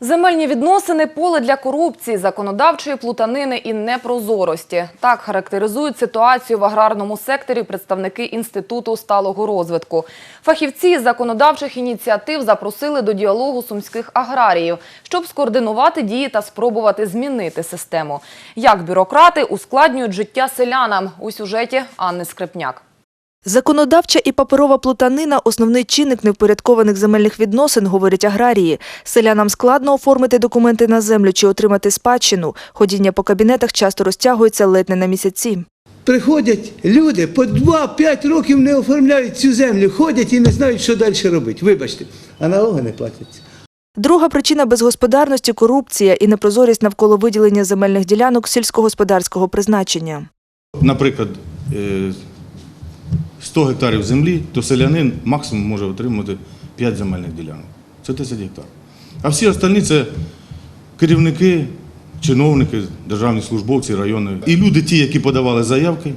Земельні відносини поле для корупції, законодавчої плутанини і непрозорості. Так характеризують ситуацію в аграрному секторі представники інституту сталого розвитку. Фахівці законодавчих ініціатив запросили до діалогу сумських аграріїв, щоб скоординувати дії та спробувати змінити систему. Як бюрократи ускладнюють життя селянам у сюжеті Анни Скрипняк. Законодавча і паперова плутанина – основний чинник невпорядкованих земельних відносин, говорять аграрії. Селянам складно оформити документи на землю чи отримати спадщину. Ходіння по кабінетах часто розтягується ледь не на місяці. Приходять люди по 2-5 років не оформляють цю землю, ходять і не знають, що далі робити. Вибачте, а налоги не платять. Друга причина безгосподарності – корупція і непрозорість навколо виділення земельних ділянок сільськогосподарського призначення. наприклад, е, 100 гектарів землі, то селянин максимум може отримати 5 земельних ділянок. Це 10 гектарів. А всі остальні це керівники, чиновники, державні службовці районної. І люди, ті, які подавали заявки,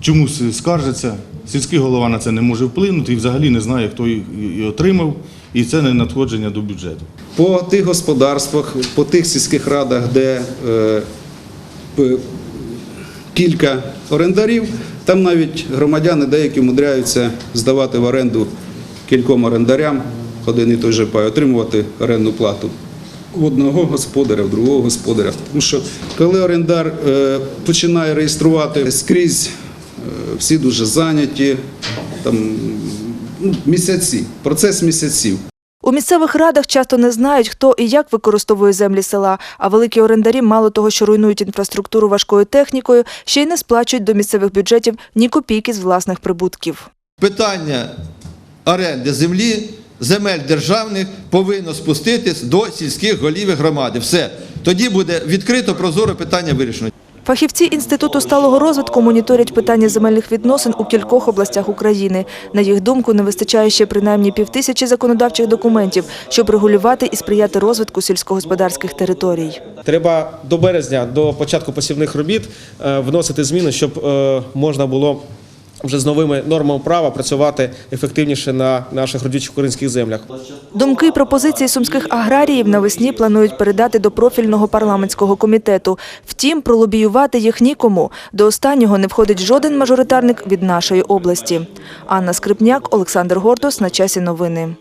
чомусь скаржаться. Сільський голова на це не може вплинути і взагалі не знає, хто їх і отримав, і це не надходження до бюджету. По тих господарствах, по тих сільських радах, де е, кілька орендарів, там навіть громадяни деякі мудряються здавати в оренду кільком орендарям один і той же пай, отримувати орендну плату. У одного господаря, в другого господаря. Тому що коли орендар е, починає реєструвати скрізь, е, всі дуже зайняті, там ну, місяці, процес місяців. У місцевих радах часто не знають, хто і як використовує землі села, а великі орендарі мало того, що руйнують інфраструктуру важкою технікою, ще й не сплачують до місцевих бюджетів ні копійки з власних прибутків. питання оренди землі, земель державних повинно спуститись до сільських голів і громади. Все. Тоді буде відкрито, прозоро питання вирішено. Фахівці Інституту сталого розвитку моніторять питання земельних відносин у кількох областях України. На їх думку, не вистачає ще принаймні півтисячі законодавчих документів, щоб регулювати і сприяти розвитку сільськогосподарських територій. Треба до березня, до початку посівних робіт, е, вносити зміни, щоб е, можна було вже з новими нормами права працювати ефективніше на наших родючих українських землях. Думки і пропозиції сумських аграріїв навесні планують передати до профільного парламентського комітету. Втім, пролобіювати їх нікому. До останнього не входить жоден мажоритарник від нашої області. Анна Скрипняк, Олександр Гордос. На часі новини.